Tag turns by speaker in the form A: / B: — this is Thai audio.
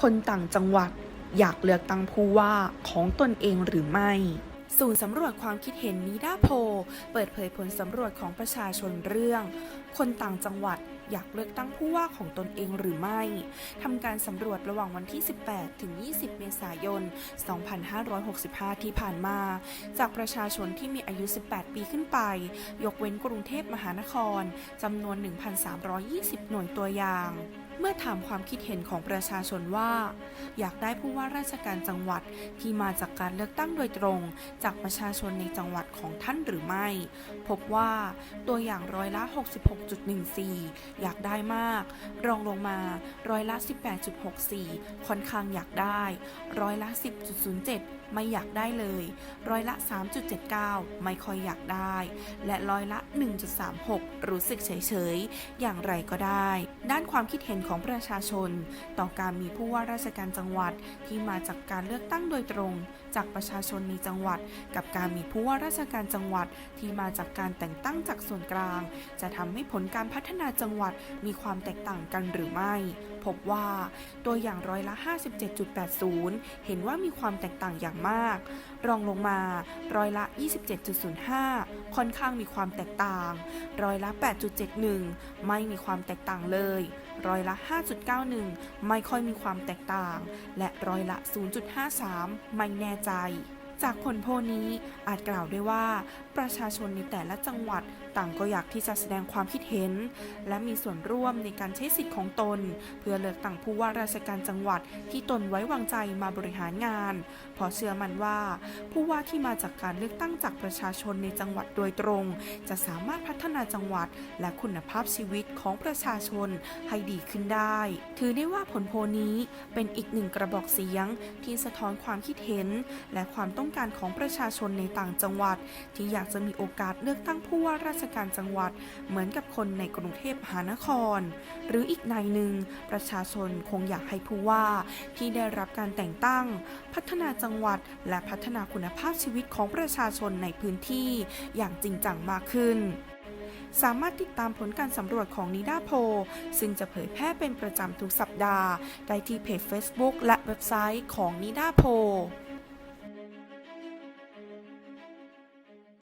A: คนต่างจังหวัดอยากเลือกตั้งผู้ว่าของตนเองหรือไม่ ศูนย์สำรวจความคิดเห็นนิดาโพลเปิดเผยผลสำรวจของประชาชนเรื่อง คนต่างจังหวัดอยากเลือกตั้งผู้ว่าของตนเองหรือไม่ ทำการสำรวจระหว่างวันที่ 18 ถึง 20 เมษายน 2565 ที่ผ่านมา จากประชาชนที่มีอายุ 18 ปีขึ้นไป ยกเว้นกรุงเทพมหานคร จำนวน 1,320 หน่วยตัวอย่าง เมื่อถามความคิดเห็นของประชาชนว่า อยากได้ผู้ว่าราชการจังหวัดที่มาจากการเลือกตั้งโดยตรง จากประชาชนในจังหวัดของท่านหรือไม่ พบว่าตัวอย่างร้อยละ 66.14 อยากได้มาก รองลงมาร้อยละ 18.64 ค่อนข้างอยากได้ ร้อยละ 10.07ไม่อยากได้เลย ร้อยละ 3.79 ไม่ค่อยอยากได้ และร้อยละ 1.36 รู้สึกเฉยๆ อย่างไรก็ได้ ด้านความคิดเห็นของประชาชน ต่อการมีผู้ว่าราชการจังหวัดที่มาจากการเลือกตั้งโดยตรง จากประชาชนในจังหวัด กับการมีผู้ว่าราชการจังหวัดที่มาจากการแต่งตั้งจากส่วนกลาง จะทำให้ผลการพัฒนาจังหวัดมีความแตกต่างกันหรือไม่ พบว่าตัวอย่างร้อยละ 57.80 เห็นว่ามีความแตกต่างอย่างมาก รองลงมาร้อยละ 27.05 ค่อนข้างมีความแตกต่าง ร้อยละ 8.71 ไม่มีความแตกต่างเลย ร้อยละ 5.91 ไม่ค่อยมีความแตกต่าง และร้อยละ 0.53 ไม่แน่ใจ จากผลโพนี้อาจกล่าวได้ว่า ประชาชนในแต่ละจังหวัดต่างก็อยากที่จะแสดงความคิดเห็น และมีส่วนร่วมในการใช้สิทธิ์ของตน เพื่อเลือกตั้งผู้ว่าราชการจังหวัดที่ตนไว้วางใจมาบริหารงาน เพราะเชื่อมั่นว่า ผู้ว่าที่มาจากการเลือกตั้งจากประชาชนในจังหวัดโดยตรง จะสามารถพัฒนาจังหวัด และคุณภาพชีวิตของประชาชนให้ดีขึ้นได้ ถือได้ว่าผลโพนี้เป็นอีกหนึ่งกระบอกเสียงที่สะท้อนความคิดเห็น และความต้องการของประชาชนในต่างจังหวัด ที่อยากจะมีโอกาสเลือกตั้งผู้ว่าราชการจังหวัด เหมือนกับคนในกรุงเทพมหานคร หรืออีกในหนึ่งประชาชนคงอยากให้ผู้ว่า ที่ได้รับการแต่งตั้ง พัฒนาจังหวัด และพัฒนาคุณภาพชีวิตของประชาชนในพื้นที่ อย่างจริงจังมากขึ้นสามารถติดตามผลการสำรวจของนิดาโพลซึ่งจะเผยแพร่เป็นประจำทุกสัปดาห์ ได้ที่เพจ Facebook และเว็บไซต์ของนิดาโพล